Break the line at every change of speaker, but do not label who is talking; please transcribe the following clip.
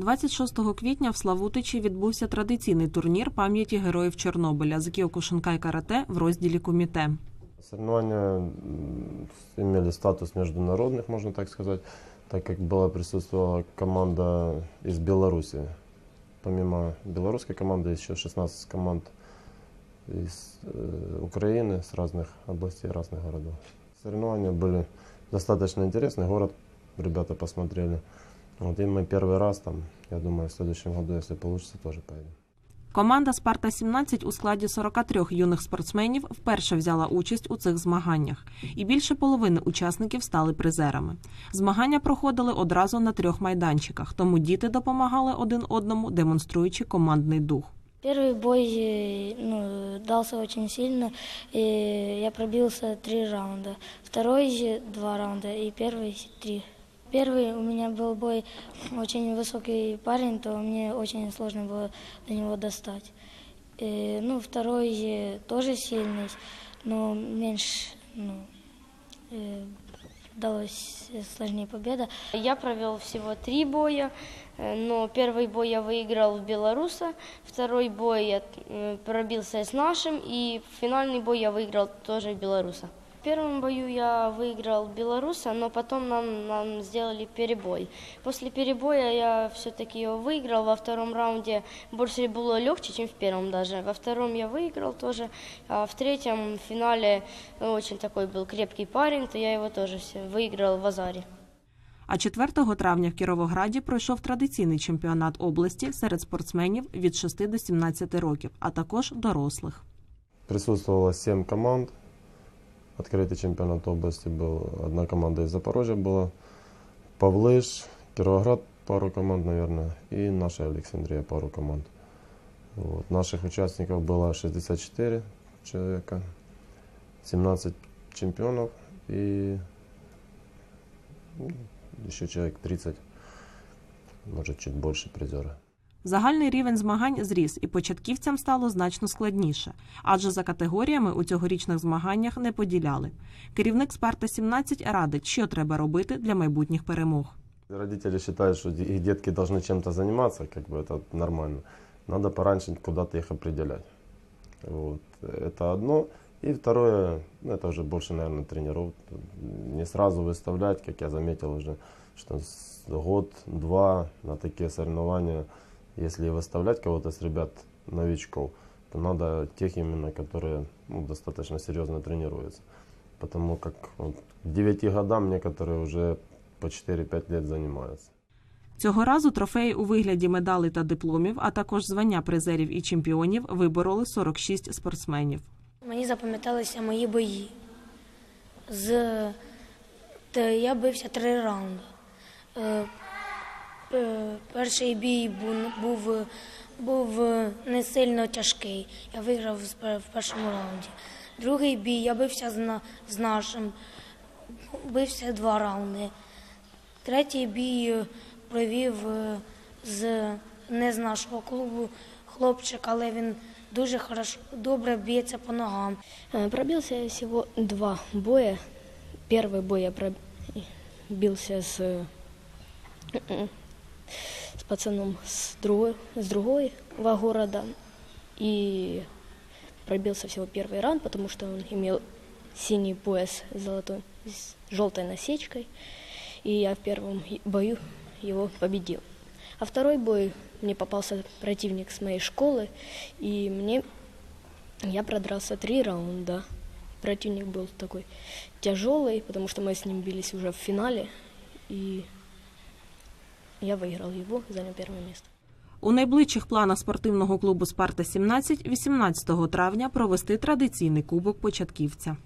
26 квітня в Славутичі відбувся традиційний турнір пам'яті героїв Чорнобиля з кіокушинкай карате в розділі коміте.
Соревнования м, имели статус международных, можно так сказать, так как была присутствовала команда из Беларуси. Помимо белорусской команды еще 16 команд из э, Украины, с разных областей, разных городов. Соревнования были достаточно интересные, город ребята посмотрели. Вот и мы первый раз там, я думаю, в следующем году, если получится, тоже поедем.
Команда Спарта 17 у складі 43 юних спортсменів вперше взяла участь у цих змаганнях, і більше половини учасників стали призерами. Змагання проходили одразу на трьох майданчиках, тому діти допомагали один одному, демонструючи командний дух.
Первый бой э, ну, дался очень сильно, и я пробился три раунда. Второй э, два раунда и первый три. Первый у меня был бой очень высокий парень, то мне очень сложно было до него достать. Э, ну, второй э, тоже сильный, но меньше, ну, э, далась сложнее победа.
Я провел всего три боя, э, но первый бой я выиграл в белоруса, второй бой я э, пробился с нашим, и финальный бой я выиграл тоже в белоруса. В первом бою я выиграл белоруса, но потом нам, нам сделали перебой. После перебоя я все-таки его выиграл. Во втором раунде больше было легче, чем в первом даже. Во втором я выиграл тоже, а в третьем финале ну, очень такой был крепкий парень, то я его тоже все выиграл в Азаре.
А 4 травня в Кіровограді пройшов традиційний чемпіонат області серед спортсменів від 6 до 17 років, а також дорослих.
Присутствовало 7 команд. Открытый чемпионат области был. Одна команда из Запорожья была. Павлыш, Кировоград пару команд, наверное. И наша Александрия пару команд. Вот. Наших участников было 64 человека. 17 чемпионов и ну, еще человек 30, может чуть больше призера.
Загальний рівень змагань зріс, і початківцям стало значно складніше, адже за категоріями у цьогорічних змаганнях не поділяли. Керівник Спарта 17 радить, що треба робити для майбутніх перемог.
Родители считают, что их детки должны чем-то заниматься, как бы это нормально. Надо пораньше куда-то их определять. Вот. Это одно. И второе, ну, это уже больше, наверное, тренеров. Не сразу выставлять, как я заметил уже, что с- год-два на такие соревнования, если и выставлять кого-то с ребят новичков, то надо тех именно, которые ну, достаточно серьезно тренируются. Потому как вот, к 9 годам некоторые уже по 4-5 лет занимаются.
Цього разу трофеї у вигляді медалей та дипломів, а також звання призерів і чемпіонів вибороли 46 спортсменів.
Мені запам'яталися мої бої. З... Та я бився три раунди. Е, е, Перший бій був, був, був не сильно тяжкий. Я виграв з пер- в першому раунді. Другий бій я бився з, на- з нашим, бився два раунди. Третій бій провів е, з не з нашого клубу хлопчик, але він дуже хорошо, добре б'ється по ногам.
Э, Пробился я всего два боя. Первый бой я пробился с, э, с пацаном с другой, с другого города. И пробился всего первый раунд, потому что он имел синий пояс с золотой, с желтой насечкой. И я в первом бою его победил. А второй бой мне попался противник с моей школы, и мне я продрался три раунда. Противник был такой тяжелый, потому что мы с ним бились уже в финале. И я выиграл его, занял первое место.
У найближчих планах спортивного клубу Спарта 17 18 травня провести традиційний кубок початківця.